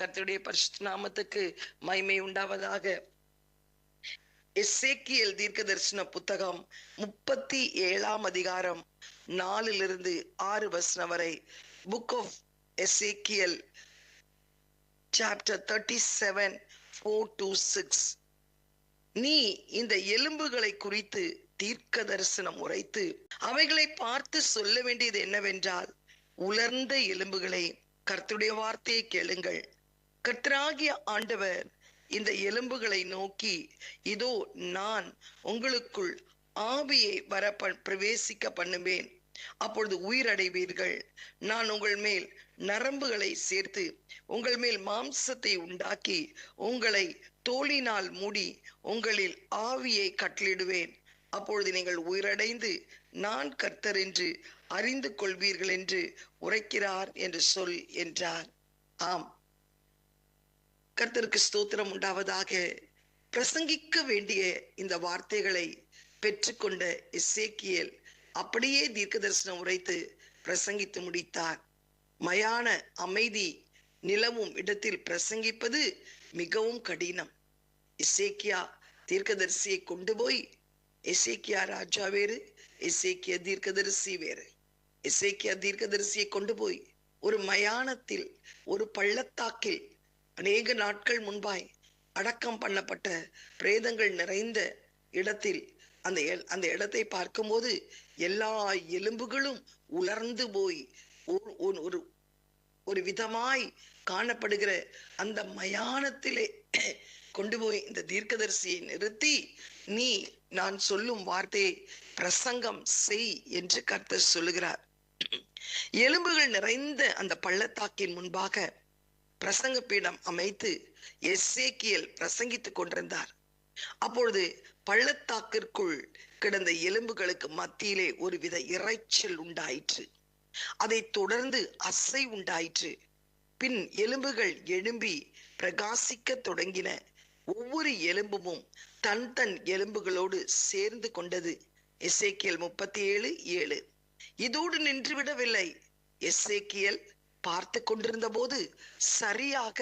கர்த்தருடைய பரிசுத்த நாமத்துக்கு மய்மை உண்டாவதாக. எஸ்ஏக்கியல் தீர்க்க தரிசன புத்தகம் முப்பத்தி ஏழாம் அதிகாரம் நாலிலிருந்து ஆறு வசனம் வரை. Book of Ezekiel chapter thirty seven four two six நீ இந்த எலும்புகளை குறித்து தீர்க்க தரிசனம் உரைத்து அவைகளை பார்த்து சொல்ல வேண்டியது என்னவென்றால் உலர்ந்த எலும்புகளை கர்த்துடைய வார்த்தையை கேளுங்கள். கர்த்தராகிய ஆண்டவர் இந்த எலும்புகளை நோக்கி இதோ நான் உங்களுக்குள் ஆவியை வர பிரவேசிக்க பண்ணுவேன். அப்பொழுது உயிரடைவீர்கள். நான் உங்கள் மேல் நரம்புகளை சேர்த்து உங்கள் மேல் மாம்சத்தை உண்டாக்கி உங்களை தோளினால் மூடி உங்களில் ஆவியை கட்டளிடுவேன் அப்பொழுது நீங்கள் உயிரடைந்து நான் கர்த்தர் என்று அறிந்து கொள்வீர்கள் என்று உரைக்கிறார் என்று சொல் என்றார். ஆம். கர்த்தருக்கு ஸ்தோத்திரம் உண்டாவதாக பிரசங்கிக்க வேண்டிய இந்த வார்த்தைகளை பெற்றுக்கொண்ட இசேக்கியல் அப்படியே தீர்க்க தரிசனம் உரைத்து பிரசங்கித்து முடித்தார். மயான அமைதி நிலவும் இடத்தில் பிரசங்கிப்பது மிகவும் கடினம். இசேக்கியா தீர்க்கதரிசியை கொண்டு போய் இசேக்கியா ராஜா வேறு இசேக்கிய தீர்க்கதரிசி வேறு. இசேக்கியா தீர்க்கதரிசியை கொண்டு போய் ஒரு மயானத்தில் ஒரு பள்ளத்தாக்கில் அநேக நாட்கள் முன்பாய் அடக்கம் பண்ணப்பட்ட பிரேதங்கள் நிறைந்த இடத்தில் அந்த எல்- அந்த இடத்தை பார்க்கும்போது எல்லா எலும்புகளும் உலர்ந்து போய் ஒரு ஒரு விதமாய் காணப்படுகிற அந்த மயானத்திலே கொண்டு போய் இந்த தீர்க்கதரிசியை நிறுத்தி நீ நான் சொல்லும் வார்த்தையை பிரசங்கம் செய் என்று கர்த்தர் சொல்லுகிறார். எலும்புகள் நிறைந்த அந்த பள்ளத்தாக்கின் முன்பாக பிரசங்க பீடம் அமைத்து எஸ்ஏக்கியல் பிரசங்கித்துக் கொண்டிருந்தார். அப்பொழுது பள்ளத்தாக்கிற்குள் கிடந்த எலும்புகளுக்கு மத்தியிலே ஒருவித இறைச்சல் உண்டாயிற்று. அதைத் தொடர்ந்து அசை உண்டாயிற்று. பின் எலும்புகள் எழும்பி பிரகாசிக்க தொடங்கின ஒவ்வொரு எலும்பும் தன் தன் எலும்புகளோடு சேர்ந்து கொண்டது எசேக்கியல் முப்பத்தி ஏழு ஏழு. இதோடு நின்றுவிடவில்லை எசேக்கியல் பார்த்து கொண்டிருந்த போது சரியாக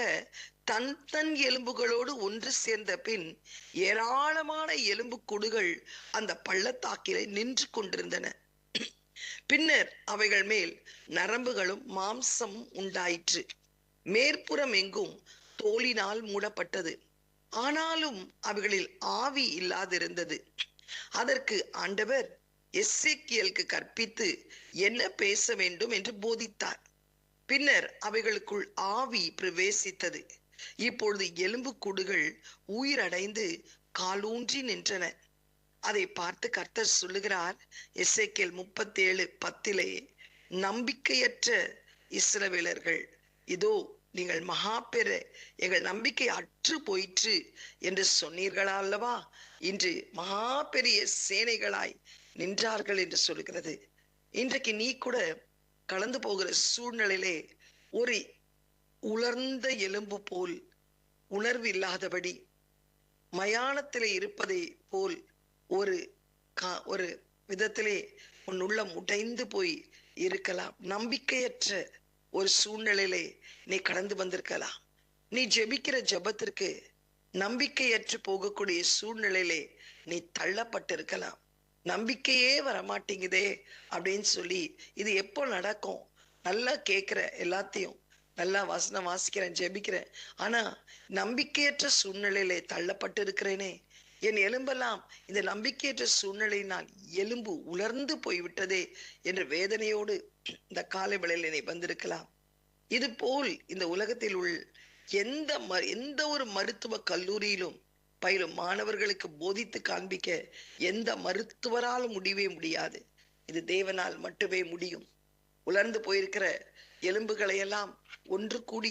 தன் தன் எலும்புகளோடு ஒன்று சேர்ந்த பின் ஏராளமான எலும்பு குடுகள் அந்த பள்ளத்தாக்கிலே நின்று கொண்டிருந்தன. பின்னர் அவைகள் மேல் நரம்புகளும் மாம்சமும் உண்டாயிற்று. மேற்புறம் எங்கும் தோலினால் மூடப்பட்டது. ஆனாலும் அவைகளில் ஆவி இல்லாதிருந்தது. அதற்கு ஆண்டவர் எஸ்ஏக்கியலுக்கு கற்பித்து என்ன பேச வேண்டும் என்று போதித்தார். பின்னர் அவைகளுக்குள் ஆவி பிரவேசித்தது. இப்பொழுது எலும்புக்கூடுகள் உயிரடைந்து காலூன்றி நின்றன. அதை பார்த்து கர்த்தர் சொல்லுகிறார் எஸ்ஐகேல் முப்பத்தி ஏழு பத்திலே நம்பிக்கையற்ற இஸ்ரவேலர்கள் இதோ நீங்கள் மகா பெற எங்கள் நம்பிக்கை அற்று போயிற்று என்று சொன்னீர்களா அல்லவா? இன்று மகா பெரிய சேனைகளாய் நின்றார்கள் என்று சொல்கிறது இன்றைக்கு நீ கூட கலந்து போகிற சூழ்நிலையிலே ஒரு உலர்ந்த எலும்பு போல் உணர்வு இல்லாதபடி மயானத்திலே இருப்பதை போல் ஒரு கா- ஒரு விதத்திலே உன் உள்ளம் உடைந்து போய் இருக்கலாம். நம்பிக்கையற்ற ஒரு சூழ்நிலையிலே நீ கடந்து வந்திருக்கலாம். நீ ஜெபிக்கிற ஜெபத்திற்கு நம்பிக்கையற்று போகக்கூடிய சூழ்நிலையிலே நீ தள்ளப்பட்டிருக்கலாம். நம்பிக்கையே வரமாட்டேங்குதே அப்படின்னு சொல்லி இது எப்போ நடக்கும்? நல்லா கேட்குற எல்லாத்தையும். நல்லா வசனம் வாசிக்கிறேன் ஜெபிக்கிறேன். ஆனா நம்பிக்கையற்ற சூழ்நிலையிலே தள்ளப்பட்டு இருக்கிறேனே. என் எலும்பெல்லாம் இந்த நம்பிக்கையற்ற சூழ்நிலையினால் எலும்பு உலர்ந்து போய்விட்டதே என்ற வேதனையோடு இந்த காலை வேளையில் நீ வந்திருக்கலாம். இது போல் இந்த உலகத்தில் உள் எந்த ம- எந்த ஒரு மருத்துவ கல்லூரியிலும் பயிலும் மாணவர்களுக்கு போதித்து காண்பிக்க எந்த மருத்துவராலும் முடியவே முடியாது. இது தேவனால் மட்டுமே முடியும். உலர்ந்து போயிருக்கிற எலும்புகளை எல்லாம் ஒன்று கூடி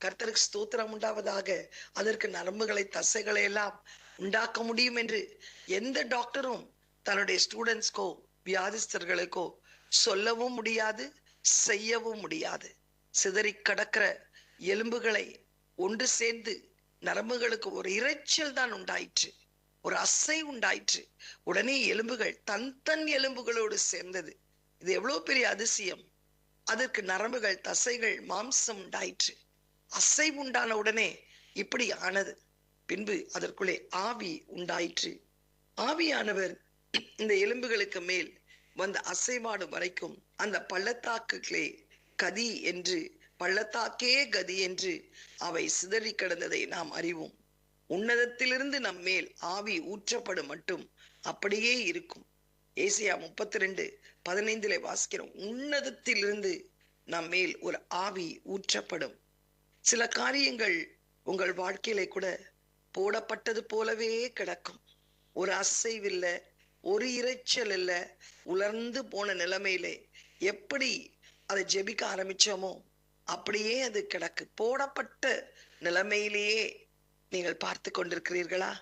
கர்த்தருக்கு ஸ்தோத்திரம் உண்டாவதாக அதற்கு நரம்புகளை தசைகளை எல்லாம் உண்டாக்க முடியும் என்று எந்த டாக்டரும் தன்னுடைய ஸ்டூடெண்ட்ஸ்க்கோ வியாதிஸ்தர்களுக்கோ சொல்லவும் முடியாது செய்யவும் முடியாது. சிதறி கடக்கிற எலும்புகளை ஒன்று சேர்ந்து நரம்புகளுக்கு ஒரு இரைச்சல் தான் உண்டாயிற்று. ஒரு அசை உண்டாயிற்று. உடனே எலும்புகள் தன் தன் எலும்புகளோடு சேர்ந்தது. இது எவ்வளவு பெரிய அதிசயம். அதற்கு நரம்புகள் தசைகள் மாம்சம் உண்டாயிற்று. அசைவுண்டான உடனே இப்படி ஆனது. பின்பு அதற்குள்ளே ஆவி உண்டாயிற்று. ஆவியானவர் இந்த எலும்புகளுக்கு மேல் வந்த அசைவாடு வரைக்கும் அந்த பள்ளத்தாக்குகளே கதி என்று பள்ளத்தாக்கே கதி என்று அவை சிதறி கிடந்ததை நாம் அறிவோம். உன்னதத்திலிருந்து நம்மேல் ஆவி ஊற்றப்படும் மட்டும் அப்படியே இருக்கும். ஏசியா முப்பத்தி ரெண்டு பதினைந்திலே வாசிக்கிறோம். உன்னதத்திலிருந்து நம்மேல் ஒரு ஆவி ஊற்றப்படும். சில காரியங்கள் உங்கள் வாழ்க்கையில கூட போடப்பட்டது போலவே கிடக்கும். ஒரு அசைவில்லை ஒரு இறைச்சல் இல்ல உலர்ந்து போன நிலைமையிலே எப்படி அதை ஜெபிக்க ஆரம்பிச்சோமோ அப்படியே அது கிடக்கு. போடப்பட்ட நிலைமையிலேயே நீங்கள் பார்த்து கொண்டிருக்கிறீர்களா?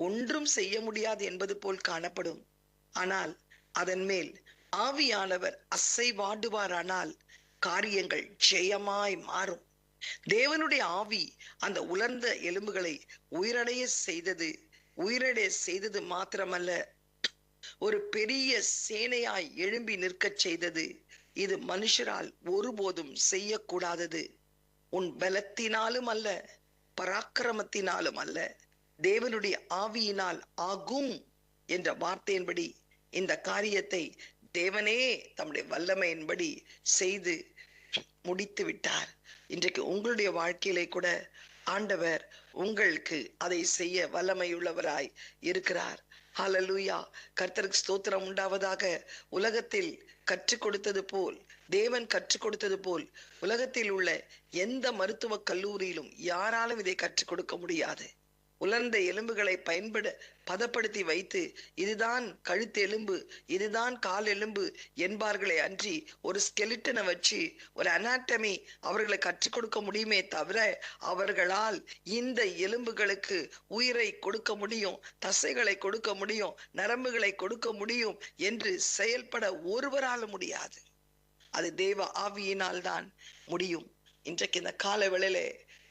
ஒன்றும் செய்ய முடியாது என்பது போல் காணப்படும். ஆனால் அதன் மேல் ஆவியானவர் அசைவாடுவாரானால் காரியங்கள் ஜெயமாய் மாறும். தேவனுடைய ஆவி அந்த உலர்ந்த எலும்புகளை உயிரடைய செய்தது உயிரடைய செய்தது மாத்திரமல்ல ஒரு பெரிய சேனையாய் எழும்பி நிற்கச் செய்தது. இது மனுஷரால் ஒருபோதும் செய்யக்கூடாதது. உன் பலத்தினாலும் அல்ல பராக்கிரமத்தினாலும் அல்ல. தேவனுடைய ஆவியினால் ஆகும் என்ற வார்த்தையின்படி இந்த காரியத்தை தேவனே தம்முடைய வல்லமையின்படி செய்து முடித்து விட்டார் இன்றைக்கு உங்களுடைய வாழ்க்கையிலே கூட ஆண்டவர் உங்களுக்கு அதை செய்ய வல்லமையுள்ளவராய் இருக்கிறார். ஹலலூயா கர்த்தருக்கு ஸ்தோத்திரம் உண்டாவதாக. உலகத்தில் கற்றுக் கொடுத்தது போல் தேவன் கற்றுக் கொடுத்தது போல் உலகத்தில் உள்ள எந்த மருத்துவ கல்லூரியிலும் யாராலும் இதை கற்றுக் கொடுக்க முடியாது. உலர்ந்த எலும்புகளை பயன்பட பதப்படுத்தி வைத்து இதுதான் கழுத்து எலும்பு இதுதான் கால் எலும்பு என்பார்களே அன்றி ஒரு ஸ்கெலிட்டனை வச்சு ஒரு அனாட்டமி அவர்களை கற்றுக் கொடுக்க முடியுமே தவிர அவர்களால் இந்த எலும்புகளுக்கு உயிரை கொடுக்க முடியும் தசைகளை கொடுக்க முடியும் நரம்புகளை கொடுக்க முடியும் என்று செயல்பட ஒருவரால முடியாது. அது தேவ ஆவியினால் தான் முடியும். இன்றைக்கு இந்த கால வேளையிலே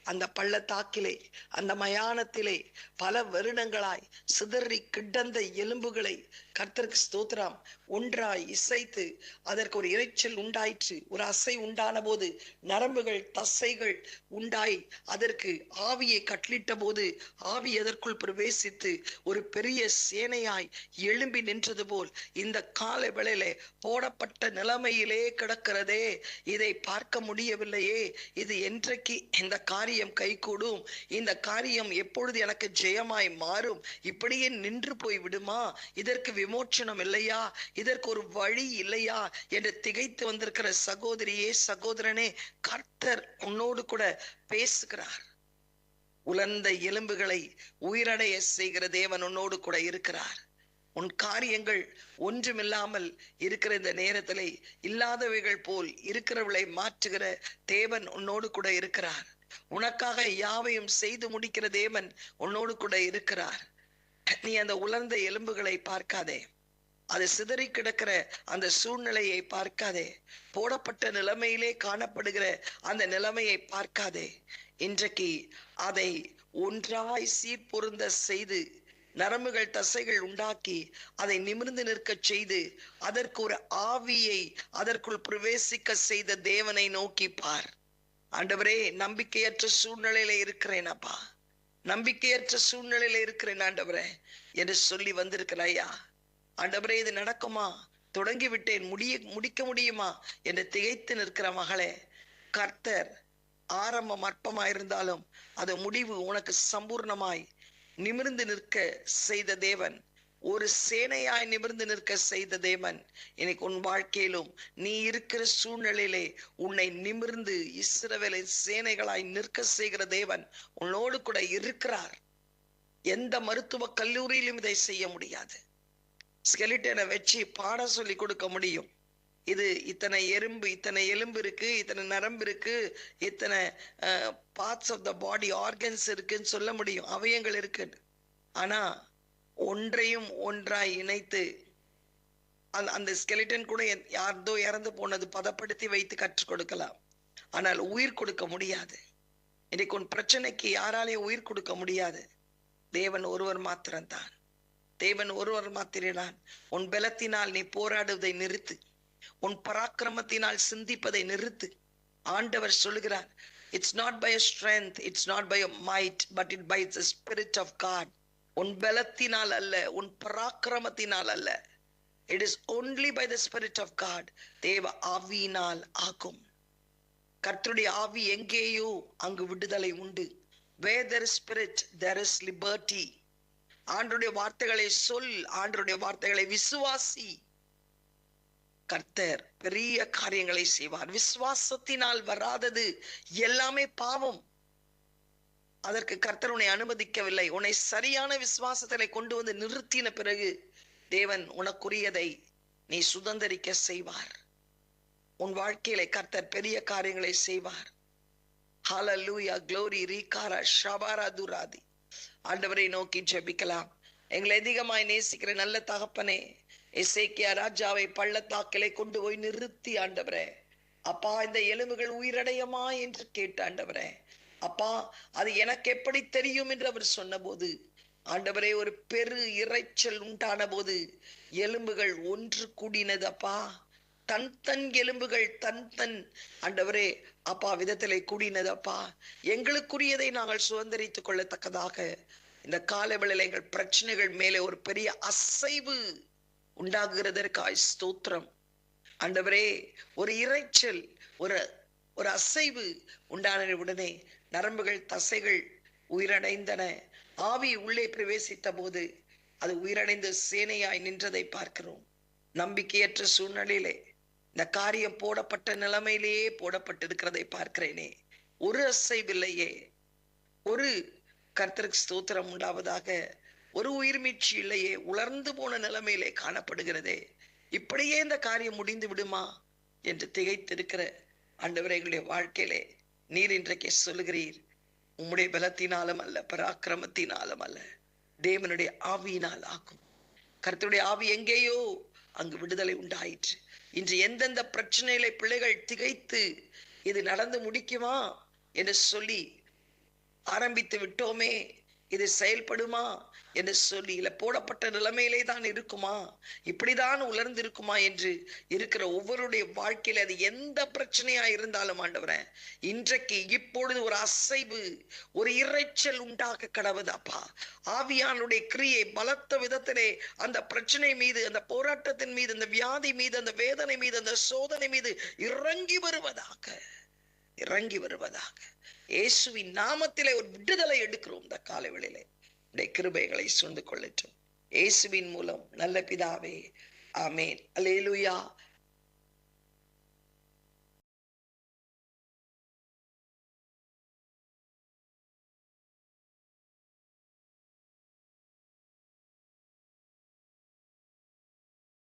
அந்த பள்ளத்தாக்கிலே அந்த மயானத்திலே பல வருடங்களாய் சிதறி கிடந்த எலும்புகளை கர்த்தருக்கு ஸ்தோத்திரம். ஒன்றாய் இசைத்து அதற்கு ஒரு இரைச்சல் உண்டாயிற்று. ஒரு அசை உண்டான போது நரம்புகள் தசைகள் உண்டாய் அதற்கு ஆவியை கட்டிலிட்ட போது ஆவி அதற்குள் பிரவேசித்து ஒரு பெரிய சேனையாய் எழும்பி நின்றது போல் இந்த கால வேளையில போடப்பட்ட நிலைமையிலே கிடக்கிறதே. இதை பார்க்க முடியவில்லையே. இது என்றைக்கு இந்த காரியம் கைகூடும்? இந்த காரியம் எப்பொழுது எனக்கு ஜெயமாய் மாறும்? இப்படியே நின்று போய் விடுமா? இதற்கு விமோச்சனம் இல்லையா? இதற்கு ஒரு வழி இல்லையா? என்று திகைத்து வந்திருக்கிற சகோதரியே சகோதரனே கர்த்தர் உன்னோடு கூட பேசுகிறார். உலர்ந்த எலும்புகளை உயிரடைய செய்கிற தேவன் உன்னோடு கூட இருக்கிறார். உன் காரியங்கள் ஒன்றுமில்லாமல் இருக்கிற இந்த நேரத்திலே இல்லாதவைகள் போல் இருக்கிறவளை மாற்றுகிற தேவன் உன்னோடு கூட இருக்கிறார். உனக்காக யாவையும் செய்து முடிக்கிற தேவன் உன்னோடு கூட இருக்கிறார். நீ அந்த உலர்ந்த எலும்புகளை பார்க்காதே. அது சிதறி கிடக்கிற அந்த சூழ்நிலையை பார்க்காதே. போடப்பட்ட நிலைமையிலே காணப்படுகிற அந்த நிலைமையை பார்க்காதே. இன்றைக்கு அதை ஒன்றாய் சீர்பொருந்த செய்து நரம்புகள் தசைகள் உண்டாக்கி அதை நிமிர்ந்து நிற்கச் செய்து அதற்கு ஒரு ஆவியை அதற்குள் பிரவேசிக்க செய்த தேவனை நோக்கி பார். ஆண்டவரே நம்பிக்கையற்ற சூழ்நிலையில இருக்கிறேன் அப்பா. நம்பிக்கையற்ற சூழ்நிலையில இருக்கிறேன் ஆண்டவரே என்று சொல்லி வந்திருக்கிறாயா ஆண்டவரே இது நடக்குமா? தொடங்கி விட்டேன் முடிய முடிக்க முடியுமா? என்று திகைத்து நிற்கிற மகளே கர்த்தர் ஆரம்பம் அற்பமாயிருந்தாலும் அது முடிவு உனக்கு சம்பூர்ணமாய் நிமிர்ந்து நிற்க செய்த தேவன். ஒரு சேனையாய் நிமிர்ந்து நிற்க செய்த தேவன் இன்னைக்கு உன் வாழ்க்கையிலும் நீ இருக்கிற சூழ்நிலையிலே உன்னை நிமிர்ந்து இஸ்ரவேலை சேனைகளாய் நிற்க செய்கிற தேவன் உன்னோடு கூட இருக்கிறார். எந்த மருத்துவ கல்லூரியிலும் இதை செய்ய முடியாது. ஸ்கெலிட்டனை வச்சு பாட சொல்லி கொடுக்க முடியும். இது இத்தனை எறும்பு இத்தனை எலும்பு இருக்கு இத்தனை நரம்பு இருக்கு இத்தனை parts of the body organs இருக்குன்னு சொல்ல முடியும். அவயங்கள் இருக்குன்னு. ஆனா ஒன்றையும் ஒன்றாய் இணைத்து அந்த அந்த ஸ்கெலிட்டன் கூட யார்தோ இறந்து போனது பதப்படுத்தி வைத்து கற்றுக் கொடுக்கலாம். ஆனால் உயிர் கொடுக்க முடியாது. இன்னைக்கு உன் பிரச்சனைக்கு யாராலையும் உயிர் கொடுக்க முடியாது. தேவன் ஒருவர் மாத்திரம்தான். தேவன் ஒருவர் மாத்திரம்தான். உன் பலத்தினால் நீ போராடுவதை நிறுத்து. உன் பராக்கிரமத்தினால் சிந்திப்பதை நிறுத்து. ஆண்டவர் சொல்லுகிறார் it's not by strength it's not by by a might, but it by the Spirit of God உன் பலத்தினால் அல்ல உன் பராக்கிரமத்தினால் அல்ல. It is only by the Spirit of God தேவ ஆவியினால் ஆகும். கர்த்தருடைய ஆவி எங்கேயோ அங்கு விடுதலை உண்டு. Where there Spirit there is liberty ஆண்டருடைய வார்த்தைகளை சொல் ஆண்டருடைய வார்த்தைகளை விசுவாசி. கர்த்தர் பெரிய காரியங்களை செய்வார். விசுவாசத்தினால் வராதது எல்லாமே பாவம். அதற்கு கர்த்தர் உன்னை அனுமதிக்கவில்லை. உன்னை சரியான விசுவாசத்திலே கொண்டு வந்து நிறுத்தின பிறகு தேவன் உனக்குரியதை நீ சுதந்திரிக்க செய்வார். உன் வாழ்க்கையில கர்த்தர் பெரிய காரியங்களை செய்வார். ஹாலா லூயா க்ளோரி ரீகாரா ஷபாரா துராதி ஆண்டவரை நோக்கி ஜெபிக்கலாம். எங்களை அதிகமாய் நேசிக்கிற நல்ல தகப்பனே இசைக்கியா ராஜாவை பள்ளத்தாக்கிலே கொண்டு போய் நிறுத்தி ஆண்டவரே. அப்பா இந்த எலும்புகள் உயிரடையமா என்று கேட்டாண்டவரே அப்பா அது எனக்கு எப்படி தெரியும் என்று அவர் சொன்னபோது ஆண்டவரே ஒரு பெரு இரைச்சல் உண்டான போது எலும்புகள் ஒன்று கூடினது அப்பா. தன் தன் எலும்புகள் தன் தன் ஆண்டவரே அப்பா விதத்திலே கூடினது அப்பா. எங்களுக்குரியதை நாங்கள் சுதந்திரித்துக் கொள்ளத்தக்கதாக இந்த காலவெளியில் எங்கள் பிரச்சனைகள் மேலே ஒரு பெரிய அசைவு உண்டாகுகிறதற்காய் ஸ்தோத்திரம். ஆண்டவரே ஒரு இரைச்சல் ஒரு ஒரு அசைவு உண்டான உடனே நரம்புகள் தசைகள் உயிரடைந்தன. ஆவி உள்ளே பிரவேசித்த போது அது உயிரடைந்து சேனையாய் நின்றதை பார்க்கிறோம். நம்பிக்கையற்ற சூழ்நிலையிலே இந்த காரியம் போடப்பட்ட நிலைமையிலேயே போடப்பட்டிருக்கிறதை பார்க்கிறேனே. ஒரு அசைவில்லையே. ஒரு கர்த்தருக்கு ஸ்தோத்திரம் உண்டாவதாக ஒரு உயிர் மீட்சி இல்லையே. உலர்ந்து போன நிலைமையிலே காணப்படுகிறதே. இப்படியே இந்த காரியம் முடிந்து விடுமா என்று திகைத்திருக்கிற ஆண்டவரே எங்களுடைய வாழ்க்கையிலே நீர் இன்றைக்கு சொல்லுகிறீர். உம்முடைய பலத்தினாலும் அல்ல பராக்கிரமத்தினாலும் அல்ல. தேவனுடைய ஆவியினால் ஆக்கும். கருத்துடைய ஆவி எங்கேயோ அங்கு விடுதலை உண்டாயிற்று. இன்று எந்தெந்த பிரச்சனைகளை பிள்ளைகள் திகைத்து இது நடந்து முடிக்குமா என்று சொல்லி ஆரம்பித்து விட்டோமே இது செயல்படுமா என்று சொல்லி இல்லை போடப்பட்ட நிலைமையிலே தான் இருக்குமா? இப்படிதான் உலர்ந்து இருக்குமா என்று இருக்கிற ஒவ்வொருடைய வாழ்க்கையில அது எந்த பிரச்சனையா இருந்தாலும் ஆண்டவரே இன்றைக்கு இப்பொழுது ஒரு அசைவு ஒரு இரைச்சல் உண்டாக கடவுதாப்பா ஆவியானுடைய கிரியை பலத்த விதத்திலே அந்த பிரச்சனை மீது அந்த போராட்டத்தின் மீது அந்த வியாதி மீது அந்த வேதனை மீது அந்த சோதனை மீது இறங்கி வருவதாக இறங்கி வருவதாக. இயேசுவின் நாமத்திலே ஒரு விடுதலை எடுக்கிறோம் இந்த காலை வேளையிலே உடைய கிருபைகளை சூழ்ந்து கொள்ளட்டும். இயேசுவின் மூலம் நல்ல பிதாவே ஆமேன். அலேலுயா